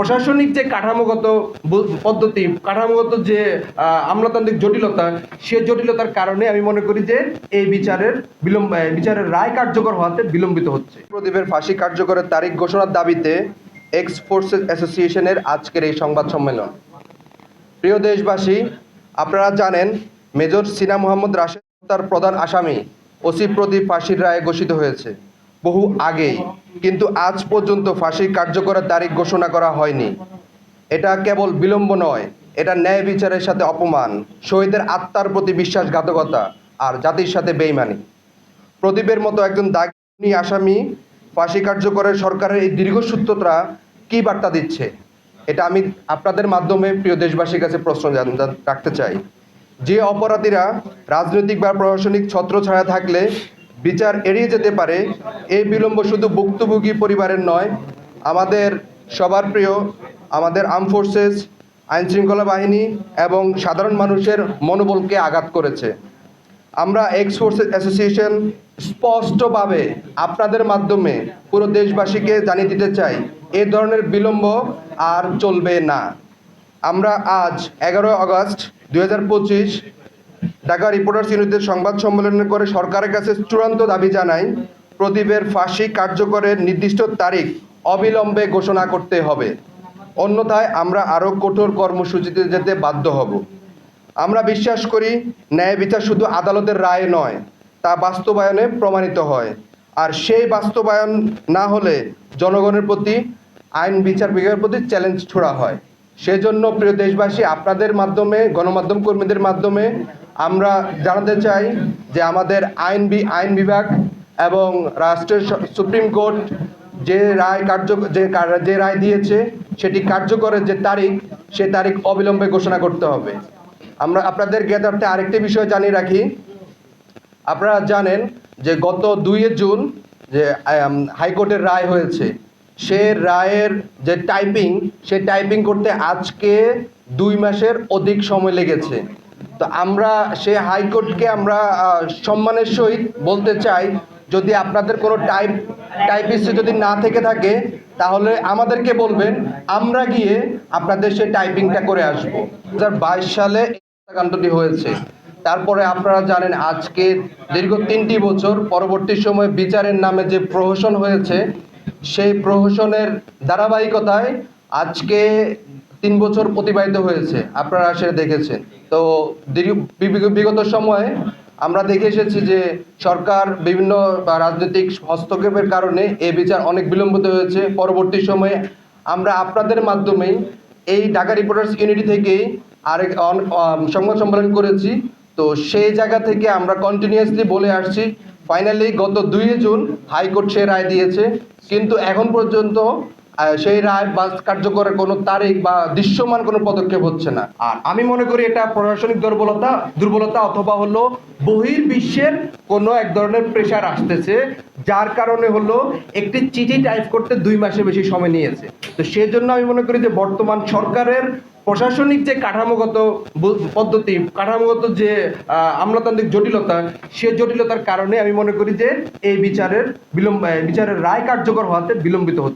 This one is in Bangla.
প্রশাসনিক যে কাঠামোগত পদ্ধতি, কাঠামোগত যে আমলাতান্ত্রিক জটিলতা, সে জটিলতার কারণে আমি মনে করি যে এই বিচারের বিলম্ব বিচারের রায় কার্যকর হওয়াতে বিলম্বিত হচ্ছে। প্রদীপের ফাঁসি কার্যকরের তারিখ ঘোষণার দাবিতে এক্স ফোর্সেস অ্যাসোসিয়েশনের আজকের এই সংবাদ সম্মেলন। প্রিয় দেশবাসী, আপনারা জানেন, মেজর সিনা মোহাম্মদ রাশেদ তার প্রধান আসামি, ওসি প্রদীপ ফাঁসির রায় ঘোষিত হয়েছে। বহু আগেই, কিন্তু আজ পর্যন্ত ফাঁসি কার্যকরের তারিখ ঘোষণা করা হয়নি। এটা কেবল বিলম্ব নয়, এটা ন্যায় বিচারের সাথে অপমান, শহীদের আত্মার প্রতি বিশ্বাসঘাতকতা আর জাতির সাথে বেইমানি। প্রদীপের মতো একজন দাগি আসামি ফাঁসি কার্যকরের সরকারের এই দীর্ঘসূত্রতা কী বার্তা দিচ্ছে? এটা আমি আপনাদের মাধ্যমে প্রিয় দেশবাসীর কাছে প্রশ্ন রাখতে চাই। যে অপরাধীরা রাজনৈতিক বা প্রশাসনিক ছত্র ছাড়া থাকলে বিচার এড়িয়ে যেতে পারে, এই বিলম্ব শুধু ভুক্তভোগী পরিবারের নয়, আমাদের সবার প্রিয়, আমাদের আর্ম ফোর্সেস, আইনশৃঙ্খলা বাহিনী এবং সাধারণ মানুষের মনোবলকে আঘাত করেছে। আমরা এক্স ফোর্সেস অ্যাসোসিয়েশন স্পষ্টভাবে আপনাদের মাধ্যমে পুরো দেশবাসীকে জানিয়ে দিতে চাই, এ ধরনের বিলম্ব আর চলবে না। আমরা আজ এগারো আগস্ট দুই হাজার পঁচিশ ঢাকা রিপোর্টার্স ইউনিটের সংবাদ সম্মেলন করে সরকারের কাছে চূড়ান্ত দাবি জানাই প্রদীপের ফাঁসি কার্যকরের নির্দিষ্ট তারিখ অবিলম্বে ঘোষণা করতে হবে। অন্যথায় আমরা আরও কঠোর কর্মসূচিতে যেতে বাধ্য হব। আমরা বিশ্বাস করি, ন্যায় বিচার শুধু আদালতের রায় নয়, তা বাস্তবায়নে প্রমাণিত হয়। আর সেই বাস্তবায়ন না হলে জনগণের প্রতি, আইন বিচার বিভাগের প্রতি চ্যালেঞ্জ ছোড়া হয়। সেজন্য প্রিয় দেশবাসী, আপনাদের মাধ্যমে, গণমাধ্যম কর্মীদের মাধ্যমে আমরা জানাতে চাই যে আমাদের আইন আইন বিভাগ এবং রাষ্ট্রের সুপ্রিম কোর্ট যে রায় কার্য যে যে রায় দিয়েছে, সেটি কার্যকরের যে তারিখ, সে তারিখ অবিলম্বে ঘোষণা করতে হবে। আমরা আপনাদের জ্ঞাতার্থে আরেকটি বিষয় জানিয়ে রাখি। আপনারা জানেন যে গত দুইয়ে জুন যে হাইকোর্টের রায় হয়েছে। সে রায়ের যে টাইপিং, সে টাইপিং করতে আজকে দুই মাসের অধিক সময় লেগেছে। তো আমরা সে হাইকোর্টকে আমরা সম্মানের সহিত বলতে চাই, যদি আপনাদের কোনো টাইপ টাইপিস্ট যদি না থেকে থাকে, তাহলে আমাদেরকে বলবেন, আমরা গিয়ে আপনাদের সেই টাইপিংটা করে আসব। দু সালে হত্যাকাণ্ডটি হয়েছে। তারপরে আপনারা জানেন আজকে দীর্ঘ তিনটি বছর পরবর্তী সময়ে বিচারের নামে যে প্রহসন হয়েছে, সেই প্রহসনের ধারাবাহিকতায় আজকে তিন বছর অতিবাহিত হয়েছে, আপনারা সেটা দেখেছেন। তো বিগত সময়ে আমরা দেখে এসেছি যে সরকার বিভিন্ন রাজনৈতিক হস্তক্ষেপের কারণে এই বিচার অনেক বিলম্বিত হয়েছে। পরবর্তী সময়ে আমরা আপনাদের মাধ্যমেই এই ঢাকা রিপোর্টার্স ইউনিটি থেকেই আরেক সংবাদ সম্মেলন করেছি। তো সেই জায়গা থেকে আমরা কন্টিনিউয়াসলি বলে আসছি ফাইনালি গত দুই জুন হাইকোর্ট সে রায় দিয়েছে। কিন্তু এখন পর্যন্ত সেই রায় বা কার্যকরের কোনো তারিখ বা দৃশ্যমান কোনো পদক্ষেপ হচ্ছে না। আর আমি মনে করি এটা প্রশাসনিক দুর্বলতা দুর্বলতা অথবা হলো বহির বিশ্বের কোনো এক ধরনের প্রেশার আসতেছে, যার কারণে হলো একটি চিঠি টাইপ করতে দুই মাসের বেশি সময় নিয়েছে। তো সেজন্য আমি মনে করি যে বর্তমান সরকারের প্রশাসনিক যে কাঠামোগত পদ্ধতি, কাঠামোগত যে আমলাতান্ত্রিক জটিলতা, সে জটিলতার কারণে আমি মনে করি যে এই বিচারের বিলম্ব বিচারের রায় কার্যকর হওয়াতে বিলম্বিত হচ্ছে।